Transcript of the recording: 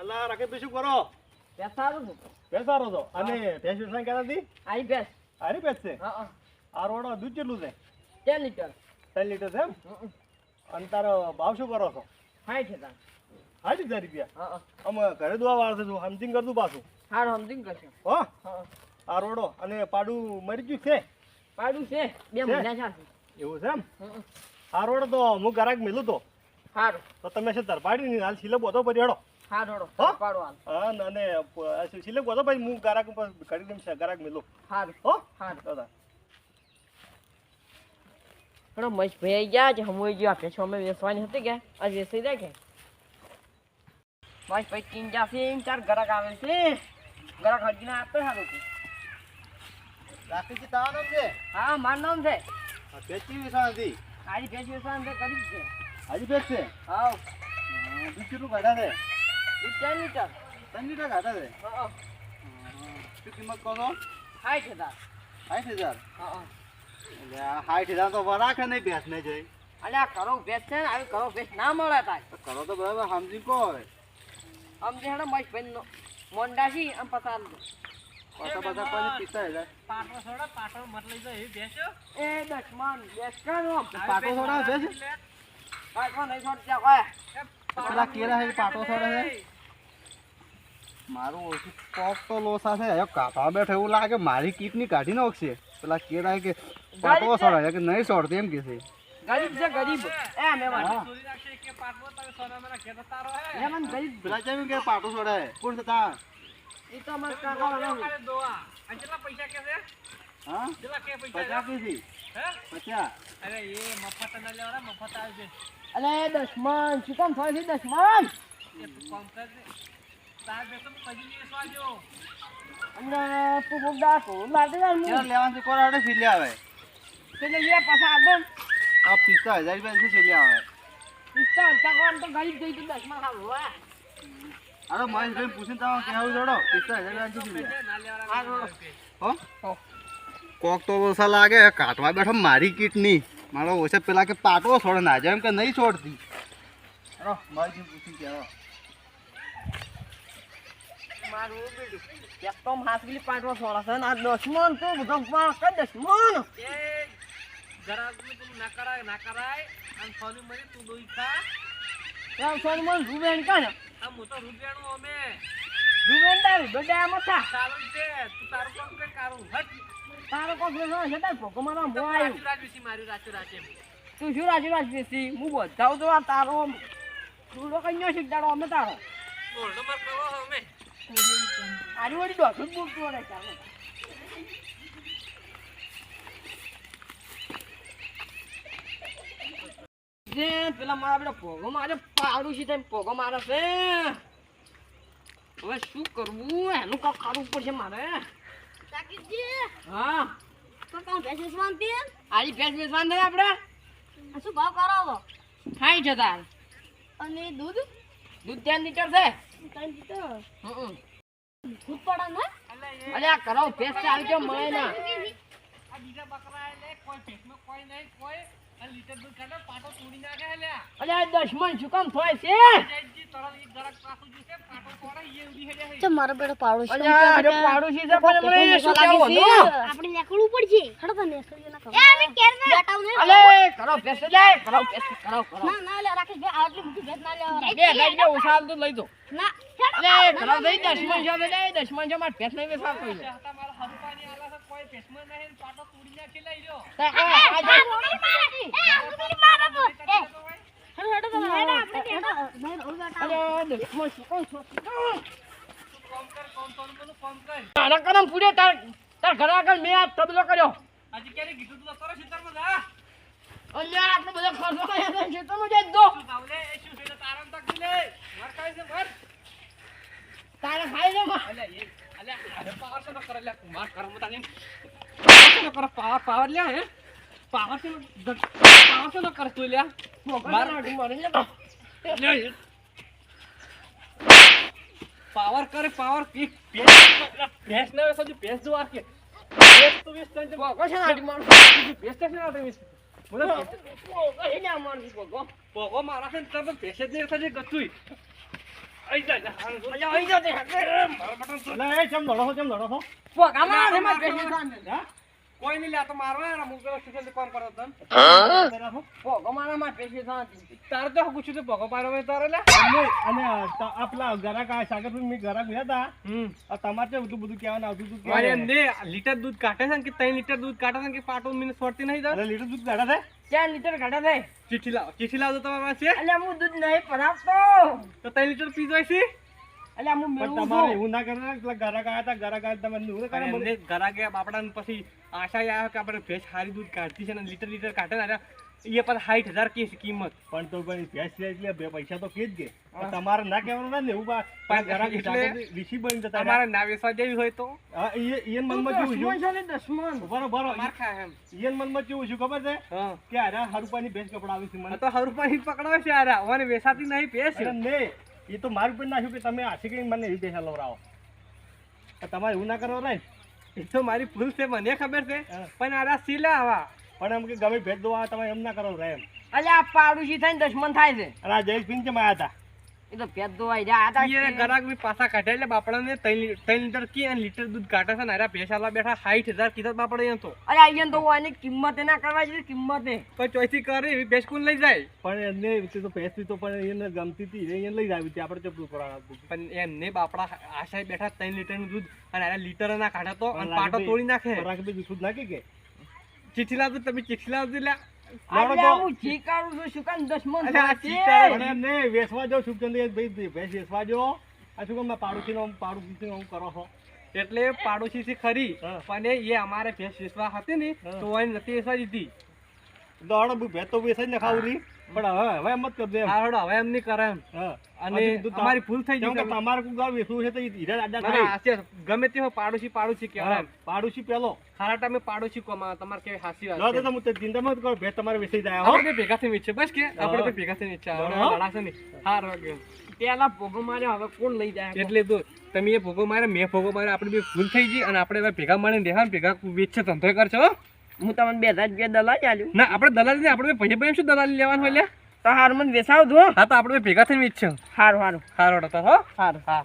અલા રાકેશભાઈ શું કરો? બેસારો છું બેસારો છો. અને ભેંસ વેસાણ ક્યાં હતી? આઈ ભેંસ. હારી ભેંસ છે? હા હા. આ રોડો દૂધ કેટલું છે? ત્રણ લીટર. ત્રણ લીટર છે એમ. અને તારો ભાવ શું કરો છો? સાઠ હજાર સાઠ હજાર રૂપિયા. અમે ઘરે દુવા વાળશે છું સમથિંગ કરતું પાછું. હા સમજીને કરશે હો? હા આ રોડો. અને પાડું મરી ગયું છે? પાડું છે. બે મહિના થશે એવું છે એમ. આ રોડો તો હું ઘરાક મેલું તો. હારું. તો તમે છે તરપાડી નહીં હાલ સિલે બોતો પછી હો? પાડો હાલ. હા ને- સિલે હું ગરાક કરી દઉં છે ગરાક મેલું. હારું હો? દાદા. મહેશ ભાઈ ગયા છે હમુઈ ગયા કે છો અમે વેચવાની હતી કે? આજ વેચાઈ જાય કે? મહેશ ભાઈ તીન જાશે ચાર ગરાક આવે છે. ગરાક હજીને આપતો સારું છે રાખી તારા નામ છે? હા મારું નામ છે. ભેંચી વેચાણ હતી? આજી કરી જ છે હાજી ભેંસ છે? હાવ દૂધ કેટલું કાઢા છે ચાર લીટર. ત્રણ લીટર કાઢા છે? હા શું કિંમત કહો છો? સાઠ હજાર. સાઠ હજાર? આ સાઠ હજાર તો વરાખે નહીં ભેંસ ને જોઈ અલ્યા કરો ભેજ છે ને આવી કરો ભેજ ના મળે તાય. કરો તો બરાબર સમજી કહો હવે. આમ જે મહેશ ભાઈ નો મોંડાસી આમ પસાર પાછા પાછા કોઈને પીતા હજાર એ દશમન બેસકાનો પાટો ભેંસ? નહીં હોય. પેલા કેરા છે પાટો થોડા છે. મારું ઓછું કોક તો લોસા છે. હવે કાપા બેઠે એવું લાગે મારી કીટની કાઢી નાખશે. પેલા કેરા કે પાટો સોડા કે નહીં સોડતી એમ કે છે. ગરીબ છે ગરીબ. એ મેવાન હા. મેવાન ગરીબ પેલા કેમ કે પાટો સોડા છે? કોણ છે તા એ તો અમાર કાકા વાળા હા? પીસી પચાસ અલે દશમન શું કામ થાય છે દશમન? અને તું બુક દા. તો લાગે યાર કેરા હું. લેવાનું છે કોરા હાટે સીલે આવે. એટલે લે પાછા આગળ આ પિસ્તા હજાર રૂપિયા છે સીલે આવે. પિસ્તા અંતા કોણ તો ગરીબ થઈ ગયું દશમન ખાવ અરે મહેશભાઈ પૂછીને તમે કહેવું જોડો પિસ્તા હજાર રૂપિયા. હો? હો. કોક તો ઓછા લાગે કાટવા બેઠો મારી કીટની. મારો ઓછા પેલા કે પાટો છોડે ના જેમ કે નહીં છોડતી. અરે મારી પૂછી કહેવા મારું તો સોળા છે ને દશમન તો બધો એમ સોનમન રૂબેન કાને રૂબેન તારું બેટા આમ થા તારો કોક બેસો છે? તાર ભોકો મારો મો આવ્યું તું શું રાજી રાજ હું બધાવ તો આ તારો તું કઈ શીખડાડો અમે તારો. આરી વળી દોઢ બોલતું રહે ચાલો જે પેલા મારા પેલા ભોગો મારે પાડું છે તેમ ભોગો મારે છે. હવે શું કરવું? એનું કાંક પડશે મારે. હા. તો કાં ભેંસ વેચવાની હતી? ભેંસ વેચવાની છે આપણે? શું ભાવ કરાવો સાઠ હજાર અને દૂધ? દૂધ ત્રણ લીટર છે. ત્રણ લીટર? હમ. દૂધ પડે ને? અરે આ કરો ભેંસ ચાલી ગયો મળે ના. અરે આ દશમન શું કામ થાય છે? તો મારો બેટો પાડો છે અરે પાડો છે પણ મને શું કહેવું હતું? આપણે નીકળવું પડશે. હડો તો નીકળીએ ના એ અમે કેર બેટા ને અલે કરો ભેંસ જાય કરો ભેંસ કરો કરો. ના ના લે રાખી ભાઈ આટલી મોટી ભેંસ ના લેવા બે લઈ જાઓ ઉછાળ તો લઈ દો. ના અલે કરો દઈ દશમન છે દે દશમન જો માર ભેંસ નહીં વેચાવ કોઈ લઈ લો આ આ મારા. એ આ મારા છો? તારા કરમ પૂરે તાર તાર ઘર આગળ મેં આ તબલો કર્યો અલ્યા આટલો બધો ખર્ચો કર્યો છે ખેતરમાં જઈ દો તારે ખાઈ લે માં પાવર કરે પાવર ભેંસ ના વેચો ભેંસ જો આકે ભેંસ તો વેચતા જ ભોગો છે ના મારું ભેંસ તો ના વેચ મને ભોગો છે ને મારું ભોગો? ભોગો મારા છે ને તરત ભેંસ જ નહીં વેચતા જે આઈ જા, જા, હાલ, જો. જતી હશે. એટલે એ ચમ લડો છો ચમ લડો છો ને મારે પેશી થાને. હા કોઈ નહીં લેતો તો મારવા યાર, અમુક પેલો થી કામ કરો તને. ને? મારે પેશી થાતી. તારે તો પૂછ્યું તો ભગો પાડો મેં તારે લે અને આપલા ત- કા પેલા ગરાક આ સાગર મે ગરાક ગયા હતા હમ. આ તમારે બધું બધું કહેવાનું આવતું હતું મારે એમને લીટર દૂધ કાઢે છે ને કે ત્રણ લીટર દૂધ કાઢે છે ને કે પાટો મને સોરતી નહીં અરે લીટર દૂધ કાઢે છે? ચાર લીટર કાઢે છે? ચીઠી લાવ ચીઠી લાવજો તમારા પાસે. અલ્યા, હું દૂધ નહીં ભરાવતો. તો ત્રણ લીટર પી જાય છે અલ્યા, હું મેળવું તમારે એવું ના કરે ને ગયા ગરાક આયા હતા ગરાક આયા તમે ઘરા ગયા બાપડા પછી આશા આવે કે આપણે ભેંસ સારી દૂધ કાઢતી છે ને લીટર લીટર કાઢે ને એ પણ સાઠ હજાર કે કિંમત. પણ તો ભાઈ ભેંસ છે એટલે બે પૈસા તો કે જ કે તમારે ના કહેવાનું ના ને એવું બા- પણ ગરાક એટલે સાગર બની જતા તમારે ના વેસવા જેવી હોય તો? હા એન ઈયન મનમાં કેવું છે? છે ને, દસમન. બરો બરો માર એમ. ઈયન મનમાં કેવું છે ખબર છે? કે અરે હરુપાની ભેંસ કપડાવી છે મને. તો હરું પાણી પકડાવે છે યાર મને વેસાતી નહીં ભેંસ. ને એ તો મારું પણ નાખ્યું કે તમે આશી કરીને મને એવી ભેંસ લવરાવો તમારે એવું ના કરવા ને એ તો મારી ભૂલ છે મને ખબર છે. પણ આ સીલા આવા. પણ એમ કે ગમે ભેટ દો તમે એમ ના કરો એમ. અલ્યા, આ પાડોશી થઈને દસમન થાય છે. અને આ પિન કેમ હતા એ તો ભેદ ધોવાઈ જાય. આ તો ગરાક બી પાછા કાઢે એટલે બાપડાને ત્રણ લી- ત્રણ લીટર કી અને લીટર દૂધ કાઢે છે બેઠા સાઠ હજાર કીધા બાપડે એમ તો. અલ્યા, અહીંયા તો આની કિંમત ના કરવા જોઈએ કિંમતે. કોઈ ચોઈસી કરે એવી ભેંસ કોણ લઈ જાય. પણ એને તે તો ભેંસ તો પણ એને ગમતી હતી. એને લઈ જ હતી આપણે ચપલું કરાવવાનું પણ એમને બાપડા આશાએ બેઠા ત્રણ લીટરનું દૂધ અને અરે લીટર ના કાઢે તો અને પાટો તોડી નાખે. રાખ બી દૂધ નાખી કે? ચીઠી લાવજો તમે ચીઠી લાવજો લે એટલે પાડોશી છે ખરી. પણ એ અમારે ભેંસ વેચવા હતી ને તો નથી વેચવા દીધી. દોડ બી ભેંસ તો વેચાઈ ને ખાવું પણ હવે હવે એમ જ કરજો હા હડો હવે એમ નહીં કરે એમ. અને તમારી ભૂલ થઈ ગઈ તમારે કોઈ ગાવ વેચવું છે તો હીરા થાય ના, ગમે તે હોય પાડોશી પાડોશી કહેવાય પાડોશી પેલો. ખારા ટાઈમે પાડોશી કોમાં તમારે કેવી હાસી વાત જો છે. તો હું તે મત કરો ભેંસ તમારે વેચાઈ જાય હો. આપણે ભેગા થઈને વીચે બસ કે આપણે તો ભેગા થઈને વીચે. આપણે લડાશે નહીં. હાર વાગે. પેલા ભોગો માર્યો હવે કોણ લઈ જાય? એટલે તો તમે એ ભોગો મારે મેં ભોગો મારે આપણે બે ભૂલ થઈ ગઈ અને આપણે ભેગા મળીને ને ભેગા વેચે ધંધો કરશે હો તમને બે હજાર રૂપિયા દલાલી આલ્યું. ના આપણે દલાલી ને આપણે પૈસા ભાઈ શું દલાલી લેવાનું હોય? તો હાર મને વેસાવ દો હા તો આપણે ભેગા થઈને વેચશે. હારું હારું. સારું હતો હો. હારું. હા.